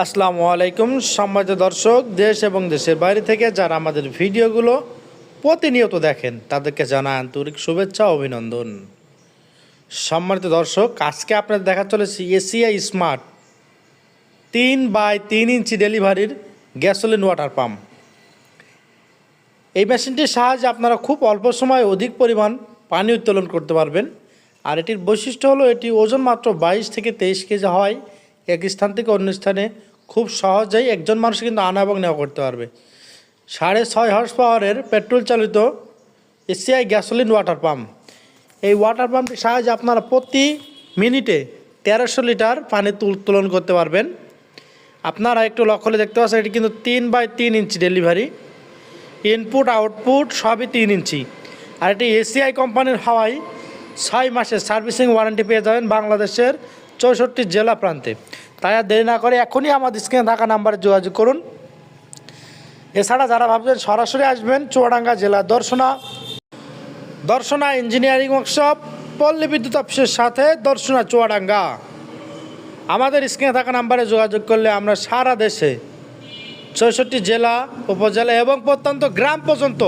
আসসালামু আলাইকুম সম্মানিত দর্শক, দেশ এবং দেশের বাইরে থেকে যারা আমাদের ভিডিওগুলো প্রতিনিয়ত দেখেন, তাদেরকে জানা আন্তরিক শুভেচ্ছা, অভিনন্দন। সম্মানিত দর্শক, আজকে আপনাদের দেখা চলেছে এসিআই স্মার্ট তিন বাই তিন ইঞ্চি ডেলিভারির গ্যাসোলিন ওয়াটার পাম্প এই মেশিনটির সাহায্যে আপনারা খুব অল্প সময়ে অধিক পরিমাণ পানি উত্তোলন করতে পারবেন। আর এটির বৈশিষ্ট্য হলো, এটি ওজন মাত্র বাইশ থেকে তেইশ কেজি হয়। এক স্থান থেকে অন্য স্থানে খুব সহজেই একজন মানুষ কিন্তু আনা এবং নেওয়া করতে পারবে। সাড়ে ছয় হর্স পাওয়ারের পেট্রোল চালিত এসিআই গ্যাসোলিন ওয়াটার পাম্প এই ওয়াটার পাম্পটির সাহায্যে আপনারা প্রতি মিনিটে তেরোশো লিটার পানি উত্তোলন করতে পারবেন। আপনারা একটু লক্ষ্য দেখতে পাচ্ছেন, এটি কিন্তু তিন বাই তিন ইঞ্চি ডেলিভারি ইনপুট আউটপুট সবই তিন ইঞ্চি। আর এটি এসিআই কোম্পানির হাওয়াই ছয় মাসের সার্ভিসিং ওয়ারেন্টি পেয়ে যাবেন বাংলাদেশের চৌষট্টি জেলা প্রান্তে। তাই আর দেরি না করে এখনই আমাদের স্ক্রিনে থাকা নাম্বারে যোগাযোগ করুন। এছাড়া যারা ভাবছেন সরাসরি আসবেন, চুয়াডাঙ্গা জেলা দর্শনা দর্শনা ইঞ্জিনিয়ারিং ওয়ার্কশপ, পল্লী বিদ্যুৎ অফিসের সাথে দর্শনা চুয়াডাঙ্গা। আমাদের স্ক্রিনে থাকা নাম্বারে যোগাযোগ করলে আমরা সারা দেশে চৌষট্টি জেলা, উপজেলা এবং প্রত্যন্ত গ্রাম পর্যন্ত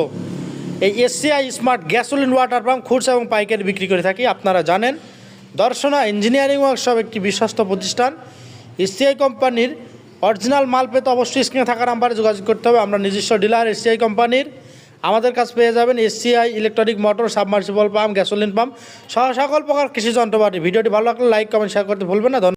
এই ACI smart gasoline, water pump খুচরা এবং পাইকারি বিক্রি করে থাকি। আপনারা জানেন দর্শনা ইঞ্জিনিয়ারিং ওয়ার্কশপ একটি বিশ্বস্ত প্রতিষ্ঠান। এসিআই কোম্পানির অরিজিনাল মাল পেতে অবশ্যই স্ক্রিনে থাকার নাম্বারে যোগাযোগ করতে হবে। আমরা নিজস্ব ডিলার এসিআই কোম্পানির আমাদের কাছে পেয়ে যাবেন ACI electronic motor submersible pump gasoline pump সহ সকল প্রকার কৃষি যন্ত্রপাতি। ভিডিওটি ভালো লাগলে লাইক কমেন্ট শেয়ার করতে ভুলবেন না।